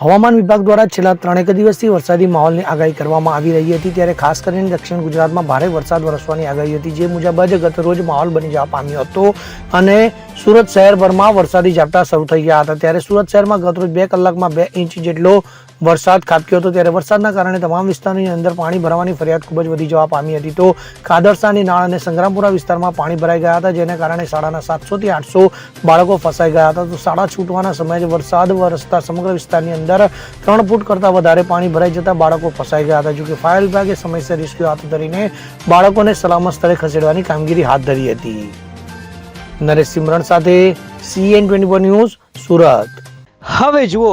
હવામાન વિભાગ દ્વારા છેલ્લા ત્રણેક દિવસથી વરસાદી માહોલની આગાહી કરવામાં આવી રહી હતી ત્યારે ખાસ કરીને દક્ષિણ ગુજરાતમાં ભારે વરસાદ વરસવાની આગાહી હતી, જે મુજબ જ ગત રોજ માહોલ બની જવા પામ્યો હતો અને સુરત શહેરભરમાં વરસાદી ઝાપટા શરૂ થઈ ગયા હતા. ત્યારે સુરત શહેરમાં ગત રોજ બે કલાકમાં બે ઇંચ જેટલો વરસાદ ખાબક્યો હતો ત્યારે વરસાદના કારણે તમામ વિસ્તારની અંદર પાણી ભરાવાની ફરિયાદ ખૂબ જ વધી જવા પામી હતી. તો ખાદરસાની નાળ અને સંગ્રામપુરા વિસ્તારમાં પાણી ભરાઈ ગયા હતા, જેના કારણે શાળાના સાતસોથી આઠસો બાળકો ફસાઈ ગયા હતા. તો શાળા છૂટવાના સમયે વરસાદ વરસતા સમગ્ર વિસ્તારની અંદર ત્રણ ફૂટ કરતાં વધારે પાણી ભરાઈ જતા બાળકો ફસાઈ ગયા હતા. જોકે ફાયર વિભાગે સમયસર રેસ્ક્યુ હાથ ધરીને બાળકોને સલામત સ્થળે ખસેડવાની કામગીરી હાથ ધરી હતી. નરેશ સિમરણ સાથે સીએન ટ્વેન્ટી ન્યૂઝ સુરત. હવે જુઓ